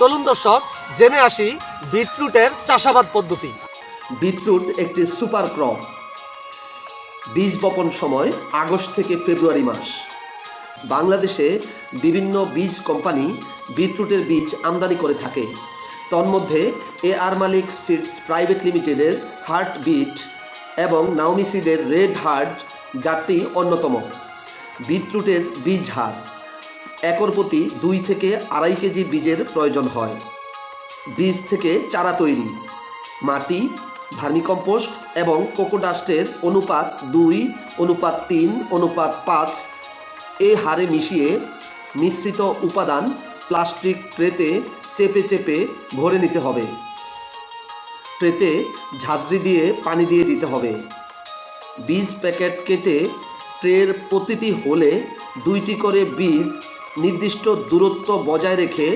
চলুন দর্শক, জেনে আসি বিটরুটের চাষাবাদ পদ্ধতি। বিটরুট একটি সুপার ক্রপ। বীজ বপন সময় আগস্ট থেকে ফেব্রুয়ারি মাস। বাংলাদেশে বিভিন্ন বীজ কোম্পানি বিটরুটের বীজ আমদানি করে থাকে। তন্মধ্যে A R Malik seeds private লিমিটেডের হার্ট বিট এবং নাওমি সিডের রেড হার্ট জাতটি অন্যতম। বিটরুটের বীজ হার। একর প্রতি দুই থেকে আড়াই কেজি বীজের প্রয়োজন হয়। বীজ থেকে চারা তৈরি, মাটি, ভার্মিকম্পোস্ট এবং কোকোডাস্টের অনুপাত দুই, অনুপাত তিন, অনুপাত পাঁচ এ হারে মিশিয়ে মিশ্রিত উপাদান প্লাস্টিক ট্রেতে চেপে চেপে ভরে নিতে হবে। ট্রেতে ঝাঁঝরি দিয়ে পানি দিয়ে দিতে হবে। বীজ প্যাকেট কেটে ট্রের প্রতিটি হোলে দুইটি করে বীজ নির্দিষ্ট দূরত্ব বজায় রেখে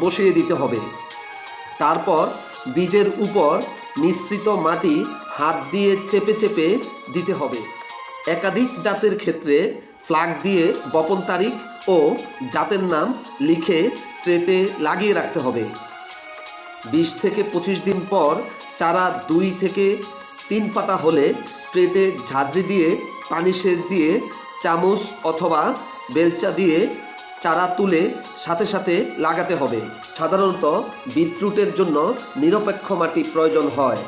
বসিয়ে দিতে হবে। তারপর বীজের উপর মিশ্রিত মাটি হাত দিয়ে চেপে চেপে দিতে হবে। একাধিক জাতের ক্ষেত্রে ফ্লাগ দিয়ে বপন তারিখ ও জাতের নাম লিখে ট্রেতে লাগিয়ে রাখতে হবে। বিশ থেকে পঁচিশ দিন পর চারা দুই থেকে তিন পাতা হলে ট্রেতে ঝাঁঝরি দিয়ে, পানি সেচ দিয়ে, চামচ অথবা বেলচা দিয়ে চারা তুলে সাথে সাথে লাগাতে হবে। সাধারণত বিটরুটের জন্য নিরপেক্ষ মাটি প্রয়োজন হয়।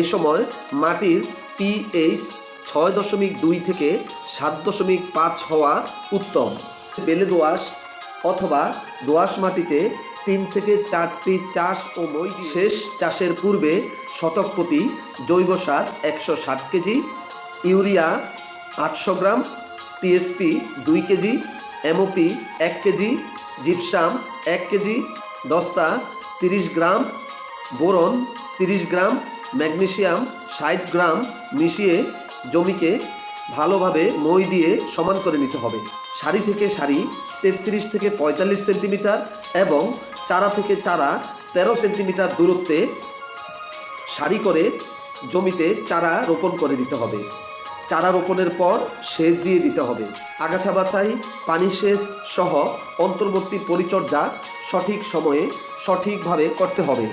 এ সময় মাটির পিএইচ ছয় দশমিক দুই থেকে সাত দশমিক পাঁচ হওয়া উত্তম। বেলে দোআঁশ অথবা দোআঁশ মাটিতে তিন থেকে চারটি চাষ ও মই শেষ চাষের পূর্বে শতক প্রতি জৈব সার একশো ষাট কেজি, ইউরিয়া আটশো গ্রাম, টিএসপি দুই কেজি এমওপি এক কেজি, জিপসাম, এক কেজি, দস্তা, তিরিশ গ্রাম, বোরন, তিরিশ গ্রাম, ম্যাগনেশিয়াম, ষাট গ্রাম মিশিয়ে জমিকে ভালোভাবে মই দিয়ে সমান করে নিতে হবে। সারি থেকে সারি তেত্রিশ থেকে পঁয়তাল্লিশ সেন্টিমিটার এবং চারা থেকে চারা তেরো সেন্টিমিটার দূরত্বে সারি করে জমিতে চারা রোপণ করে দিতে হবে। চারা রোপণের পর সেচ দিয়ে দিতে হবে। আগাছা বাছাই, পানি সেচ সহ অন্তর্বর্তী পরিচর্যা সঠিক সময়ে সঠিকভাবে করতে হবে।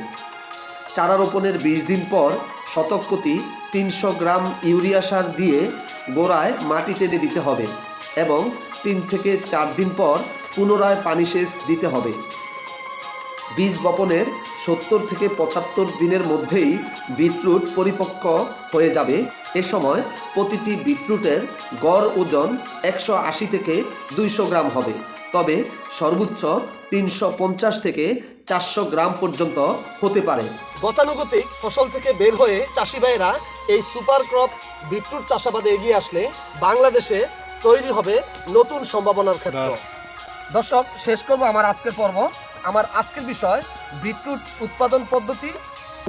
চারা রোপণের বিশ দিন পর শতক প্রতি তিনশো গ্রাম ইউরিয়া সার দিয়ে গোড়ায় মাটি টেনে দিতে হবে এবং তিন থেকে চার দিন পর পুনরায় পানি সেচ দিতে হবে। বীজ বপনের সত্তর থেকে পঁচাত্তর দিনের মধ্যেই বিটরুট পরিপক্ক হয়ে যাবে। এ সময় প্রতিটি বিটরুটের গড় ওজন একশো আশি থেকে দুইশো গ্রাম হবে। তবে সর্বোচ্চ তিনশো পঞ্চাশ থেকে চারশো গ্রাম পর্যন্ত হতে পারে। গতানুগতিক ফসল থেকে বের হয়ে চাষি ভাইয়েরা এই সুপার ক্রপ বিটরুট চাষাবাদে এগিয়ে আসলে বাংলাদেশে তৈরি হবে নতুন সম্ভাবনার ক্ষেত্র। দর্শক, শেষ করব আমার আজকের পর্ব। আমার আজকের বিষয় বিটরুট উৎপাদন পদ্ধতি।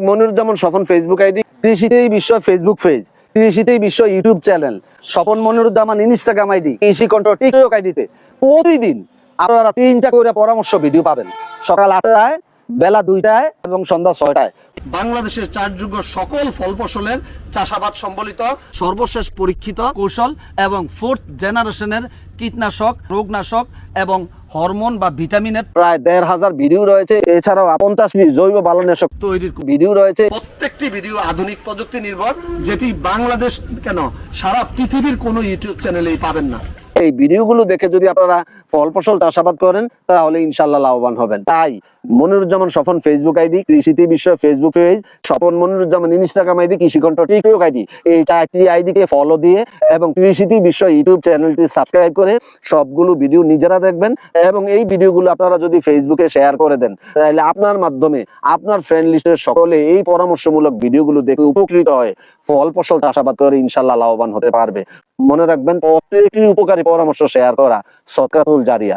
মনিরুজ্জামান স্বপন ফেসবুক আইডি কৃষিতেই বিশ্ব Facebook page কৃষিতেই Bishwa YouTube channel Swapan Moniruzzaman Instagram ID কৃষি কন্ট্রো টিকটক আইডিতে প্রতিদিন আপনারা তিনটা করে পরামর্শ ভিডিও পাবেন। সকাল আটটায়, বেলা দুইটায় এবং সন্ধ্যা ছয়টায়। বাংলাদেশের চাষযোগ্য সকল ফল ফসলের চাষাবাদ সম্বলিত সর্বশেষ পরীক্ষিত কৌশল এবং ফোর্থ জেনারেশনের কীটনাশক, রোগনাশক এবং হরমোন বা ভিটামিনের প্রায় দেড় হাজার ভিডিও রয়েছে। এছাড়াও পঞ্চাশটি জৈব বালনাশক তৈরির ভিডিও রয়েছে। প্রত্যেকটি ভিডিও আধুনিক প্রযুক্তি নির্ভর যেটি বাংলাদেশ কেন সারা পৃথিবীর কোনো ইউটিউব চ্যানেলেই পাবেন না। এই ভিডিওগুলো দেখে যদি আপনারা ফল ফসল চাষাবাদ করেন তাহলে ইনশাল্লাহ লাভবান হবেন। তাই মনিরুজ্জামান স্বপন ফেসবুক আইডি কৃষিতে Bishwa Facebook page Swapan Moniruzzaman Instagram ID Krishikantho TikTok ID এই চারটি আইডিকে ফলো দিয়ে এবং কৃষিতে বিশ্ব ইউটিউব চ্যানেলটি সাবস্ক্রাইব করে সবগুলো ভিডিও নিজেরা দেখবেন এবং এই ভিডিওগুলো আপনারা যদি ফেসবুকে শেয়ার করে দেন, তাহলে আপনার মাধ্যমে আপনার ফ্রেন্ড লিস্টের সকলে এই পরামর্শমূলক ভিডিওগুলো দেখে উপকৃত হয়। ফল, ফসল, চাষাবাদ করে ইনশাল্লাহ লাভবান হতে পারবে। মনে রাখবেন, প্রত্যেকটি উপকারী পরামর্শ শেয়ার করা সৎকাতুল জারিয়া।